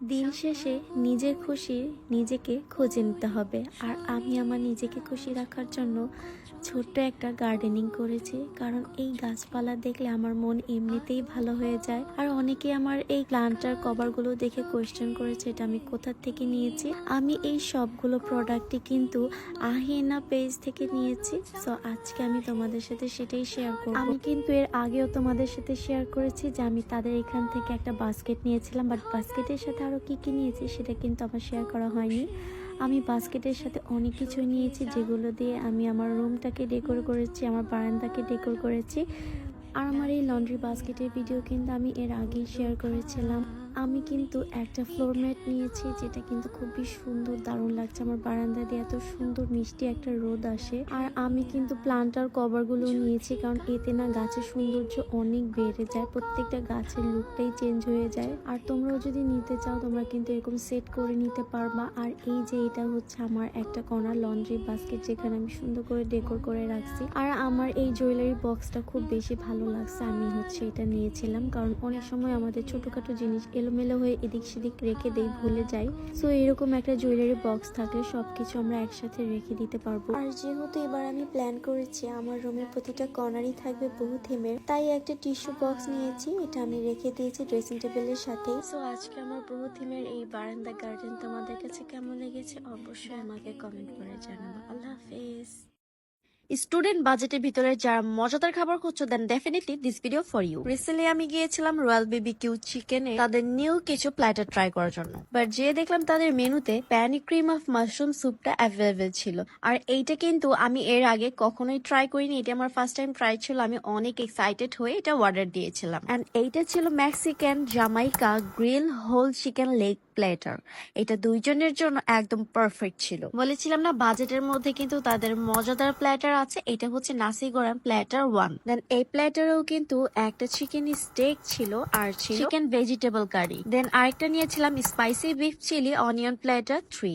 দিন শেষে নিজের খুশি নিজেকে খুঁজে নিতে হবে। আর আমি আমার নিজেকে খুশি রাখার জন্য ছোট্ট একটা গার্ডেনিং করেছি। কারণ এই গাছপালা দেখলে আমার মন এমনিতেই ভালো হয়ে যায়। আর অনেকে আমার এই প্লান্টার কভারগুলো দেখে কোয়েশ্চেন করেছে, এটা আমি কোথা থেকে নিয়েছি? আমি এই সবগুলো প্রোডাক্টই কিন্তু আহিনা পেজ থেকে নিয়েছি। সো আজকে আমি তোমাদের সাথে সেটাই শেয়ার করব। আমি কিন্তু এর আগেও তোমাদের সাথে শেয়ার করেছি যে আমি তাদের এখান থেকে একটা বাস্কেট নিয়েছিলাম। বাট বাস্কেটের সাথে আরও কী কী নিয়েছি সেটা কিন্তু আমার শেয়ার করা হয়নি। আমি বাস্কেটের সাথে অনেক কিছু নিয়েছি যেগুলো দিয়ে আমি আমার রুমটাকে ডেকোর করেছি, আমার বারান্দাকে ডেকোর করেছি। আর আমার এই লন্ড্রি বাস্কেটের ভিডিও কিন্তু আমি এর আগেই শেয়ার করেছিলাম। আমি কিন্তু একটা ফ্লোর ম্যাট নিয়েছি, যেটা কিন্তু খুবই সুন্দর, দারুণ লাগছে। আমার বারান্দা দিয়ে এত সুন্দর মিষ্টি একটা রোদ আসে। আর আমি কিন্তু প্লান্টার কভারগুলো নিয়েছি, কারণ এতে না গাছের সৌন্দর্য অনেক বেড়ে যায়। প্রত্যেকটা গাছের লুকটাই চেঞ্জ হয়ে যায়। আর তোমরাও যদি নিতে চাও, তোমরা কিন্তু এরকম সেট করে নিতে পারবা। আর এই যে এটা হচ্ছে আমার একটা কর্নার লন্ড্রি বাস্কেট যেখানে আমি সুন্দর করে ডেকোর করে রাখছি। আর আমার এই জুয়েলারি বক্সটা খুব বেশি ভালো লাগছে। আমি হচ্ছে এটা নিয়েছিলাম, কারণ অনেক সময় আমাদের ছোটখাটো জিনিস এলোমেলো হয়ে এদিক সেদিক রেখে দেই ভুলে যাই। সো এরকম একটা জুয়েলারি বক্স থাকলে সবকিছু আমরা একসাথে রেখে দিতে পারব। আর যেহেতু এবার আমি প্ল্যান করেছি আমার রুমের প্রতিটা কর্নারই থাকবে বহু থিমের তাই একটা টিস্যু বক্স নিয়েছি এটা আমি রেখে দিয়েছি ড্রেসিং টেবিলের সাথে। সো আজকে আমার বহু থিমের এই বারান্দা গার্ডেন তোমাদের কাছে কেমন লেগেছে? অবশ্যই আমাকে কমেন্ট করে জানাব। আল্লাহ হাফেজ। স্টুডেন্ট বাজেটের ভিতরে যারা মজাদার খাবার খুঁজছো then definitely this video for you recently আমি গিয়েছিলাম রয়্যাল বেবি কিউ চিকেনে তাদের নিউ কিছু প্ল্যাটার ট্রাই করার জন্য। বাট যে দেখলাম তাদের মেনুতে প্যানি ক্রিম অফ মাশরুম স্যুপটা অ্যাভেলেবেল ছিল। আর এইটা কিন্তু আমি এর আগে কখনোই ট্রাই করিনি, এটা আমার ফার্স্ট টাইম ট্রাই ছিল, আমি অনেক এক্সাইটেড হয়ে এটা অর্ডার দিয়েছিলাম। অ্যান্ড এইটা ছিল Mexican Jamaica grill whole chicken leg platter এটা দুইজনের জন্য একদম পারফেক্ট ছিল। বলেছিলাম না বাজেটের মধ্যে কিন্তু তাদের মজাদার প্ল্যাটার আছে এটা হচ্ছে নাসি গোরাম প্ল্যাটার ওয়ান। দেন এই প্ল্যাটারেও কিন্তু একটা চিকেন স্টেক ছিল আর ছিল চিকেন ভেজিটেবল কারি দেন আরেকটা নিয়েছিলাম spicy beef chilli onion platter three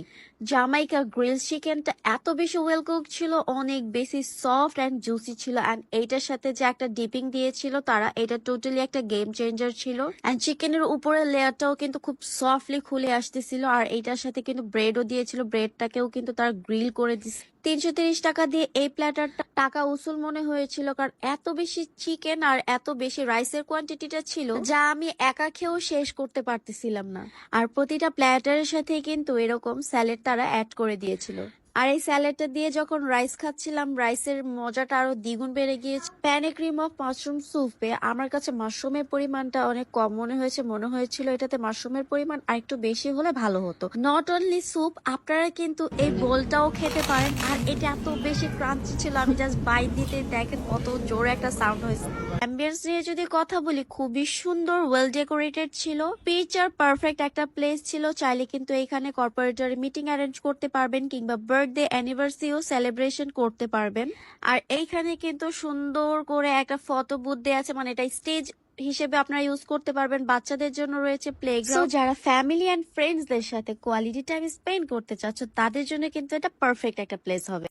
Jamaica grill চিকেনটা এত বেশি ওয়েল কুক ছিল, অনেক বেশি সফট অ্যান্ড জুসি ছিল অ্যান্ড এইটার সাথে যে একটা ডিপিং দিয়েছিল তারা, এটা টোটালি একটা গেম চেঞ্জার ছিল। অ্যান্ড চিকেনের উপরের লেয়ারটাও কিন্তু খুব সফটলি খুলে আসতেছিল, আর এইটার সাথে কিন্তু ব্রেডও দিয়েছিল ব্রেডটাকেও কিন্তু তারা গ্রিল করে দিচ্ছে তিনশো তিরিশ টাকা দিয়ে এই প্ল্যাটারটা টাকা উসুল মনে হয়েছিল, কারণ এত বেশি চিকেন আর এত বেশি রাইসের কোয়ান্টিটিটা ছিল, যা আমি একা খেয়েও শেষ করতে পারতেছিলাম না। আর প্রতিটা প্ল্যাটারের সাথে কিন্তু এরকম স্যালাড তারা অ্যাড করে দিয়েছিল। আর এই স্যালাডটা দিয়ে যখন রাইস খাচ্ছিলাম, রাইসের মজাটা আরও দ্বিগুণ বেড়ে গিয়েছে। প্যানে ক্রিম অফ মাশরুম স্যুপে আমার কাছে মাশরুমের পরিমাণটা অনেক কম মনে হয়েছে, মনে হয়েছিল এটাতে মাশরুমের পরিমাণ আরেকটু বেশি হলে ভালো হতো। নট অনলি স্যুপ আপনারা কিন্তু এই বোলটাও খেতে পারেন। আর এটা এত বেশি ক্রাঞ্চি ছিল, আমি জাস্ট বাইট দিতে, দেখেন কত জোরে একটা সাউন্ড হয়েছে। অ্যাম্বিয়েন্স নিয়ে যদি কথা বলি, খুবই সুন্দর ওয়েল ডেকোরেটেড ছিল। পিকচার পারফেক্ট একটা প্লেস ছিল, চাইলে কিন্তু এখানে কর্পোরেটর মিটিং অ্যারেঞ্জ করতে পারবেন কিংবা বার্থডে অ্যানিভার্সারিও সেলিব্রেশন করতে পারবেন। আর এইখানে কিন্তু সুন্দর করে একটা ফটো বুথ দেওয়া আছে মানে এটা স্টেজ হিসেবে আপনারা ইউজ করতে পারবেন। বাচ্চাদের জন্য রয়েছে প্লেগ্রাউন্ড যারা ফ্যামিলি অ্যান্ড ফ্রেন্ডসদের সাথে কোয়ালিটি টাইম স্পেন্ড করতে চাচ্ছ, তাদের জন্য কিন্তু এটা পারফেক্ট একটা প্লেস হবে।